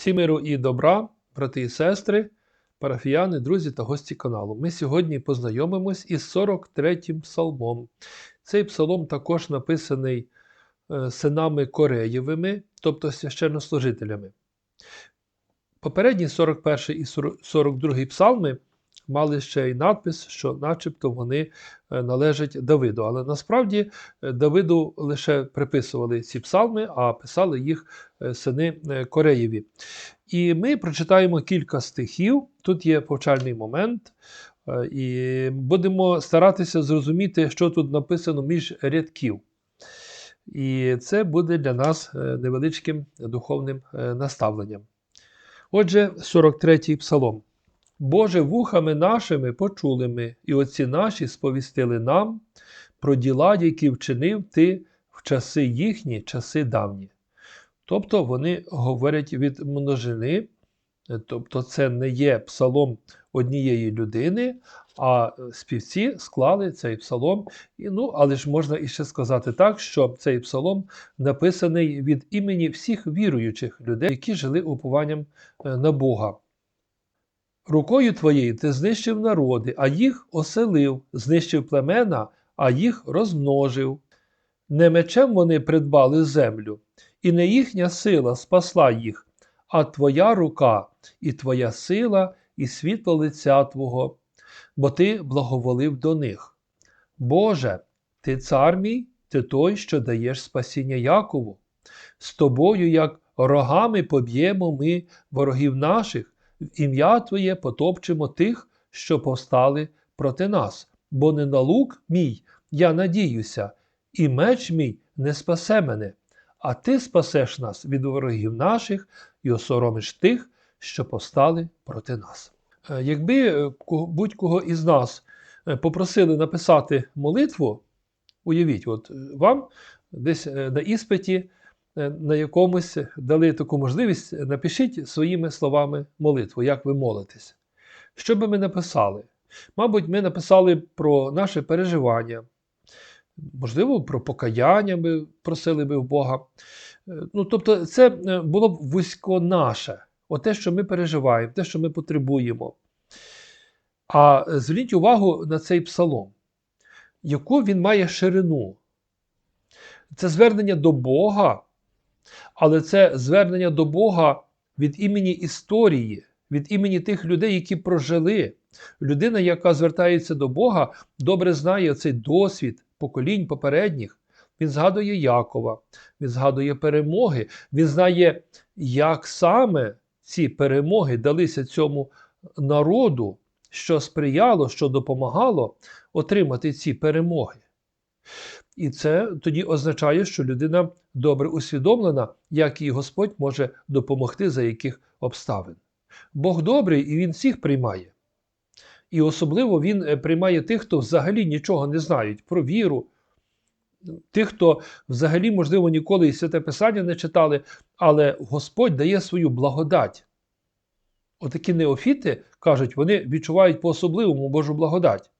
Всі миру і добра, брати і сестри, парафіяни, друзі та гості каналу. Ми сьогодні познайомимось із 43-м псалмом. Цей псалом також написаний е, синами Кореєвими, тобто священнослужителями. Попередні 41 і 42 псалми мали ще й надпис, що начебто вони е, належать Давиду. Але насправді е, Давиду лише приписували ці псалми, а писали їх е, сини Кореєві. І ми прочитаємо кілька стихів. Тут є повчальний момент, і будемо старатися зрозуміти, що тут написано між рядків. І це буде для нас невеличким духовним наставленням. Отже, 43-й псалом. Боже, вухами нашими почули ми, і отці наші сповістили нам про діла, які вчинив ти в часи їхні, часи давні. Тобто вони говорять від множини, тобто це не є псалом однієї людини, а співці склали цей псалом. Ну, але ж можна іще сказати так, що цей псалом написаний від імені всіх віруючих людей, які жили упованням е, на Бога. Рукою твоєю ти знищив народи, а їх оселив, знищив племена, а їх розмножив. Не мечем вони придбали землю, і не їхня сила спасла їх, а твоя рука, і твоя сила, і світло лиця Твого, бо ти благоволив до них. Боже, ти цар мій, ти той, що даєш спасіння Якову. З тобою, як рогами поб'ємо ми ворогів наших, ім'я Твоє потопчемо тих, що повстали проти нас, бо не на лук мій, я надіюся, і меч мій не спасе мене, а ти спасеш нас від ворогів наших і осоромиш тих, що повстали проти нас. Е, Якби е, будь-кого із нас е, попросили написати молитву, уявіть, от вам десь на іспиті на якомусь дали таку можливість, е, напишіть своїми словами молитву, як ви молитесь. Що би ми написали? Мабуть, ми написали про наше переживання, можливо, про покаяння ми просили би в Бога. Е, Ну, тобто, це е, було б вузько наше, от те, що ми переживаємо, те, що ми потребуємо. А е, зверніть увагу на цей псалом, яку він має ширину. Це звернення до Бога, але це звернення до Бога від імені історії, від імені тих людей, які прожили. Людина, яка звертається до Бога, добре знає цей досвід поколінь попередніх. Він згадує Якова, він згадує перемоги, він знає, як саме ці перемоги далися цьому народу, що сприяло, що допомагало отримати ці перемоги. І це тоді означає, що людина добре усвідомлена, як їй Господь може допомогти за яких обставин. Бог добрий і Він всіх приймає. І особливо Він е, приймає тих, хто взагалі нічого не знають про віру, тих, хто взагалі, можливо, ніколи і святе Писання не читали, але Господь дає свою благодать. Отакі неофіти кажуть, вони відчувають по-особливому Божу благодать.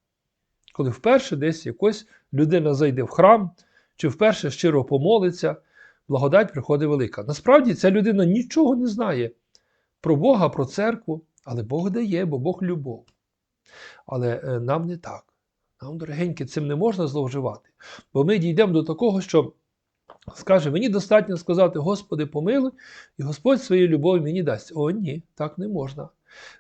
Коли вперше десь якось людина зайде в храм, чи вперше щиро помолиться, благодать приходить велика. Насправді ця людина нічого не знає про Бога, про церкву, але Бог дає, бо Бог любов. Але е, нам не так. Нам, дорогенькі, цим не можна зловживати. Бо ми дійдемо до такого, що скаже, мені достатньо сказати, Господи, помилуй, і Господь своєю любов'ю мені дасть. О, ні, так не можна.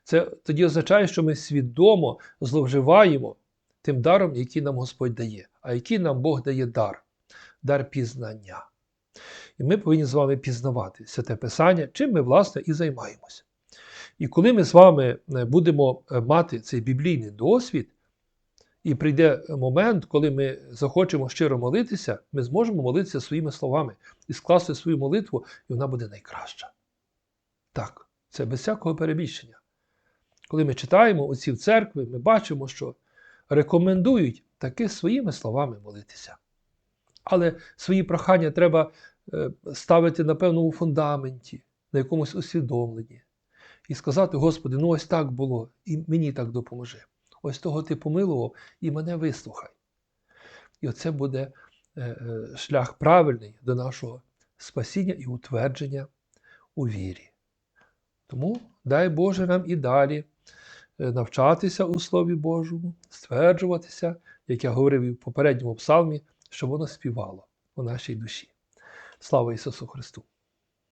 Це тоді означає, що ми свідомо зловживаємо тим даром, який нам Господь дає. А який нам Бог дає дар? Дар пізнання. І ми повинні з вами пізнавати святе Писання, чим ми, власне, і займаємося. І коли ми з вами е, будемо е, мати цей біблійний досвід, і прийде момент, коли ми захочемо щиро молитися, ми зможемо молитися своїми словами і скласти свою молитву, і вона буде найкраща. Так, це без всякого перебільшення. Коли ми читаємо оці в церкви, ми бачимо, що рекомендують таки своїми словами молитися. Але свої прохання треба е, ставити на певному фундаменті, на якомусь усвідомленні. І сказати, Господи, ну ось так було, і мені так допоможи. Ось того ти помилував і мене вислухай. І оце буде е, е, шлях правильний до нашого спасіння і утвердження у вірі. Тому дай Боже нам і далі навчатися у Слові Божому, стверджуватися, як я говорив і в попередньому псалмі, що воно співало у нашій душі. Слава Ісусу Христу!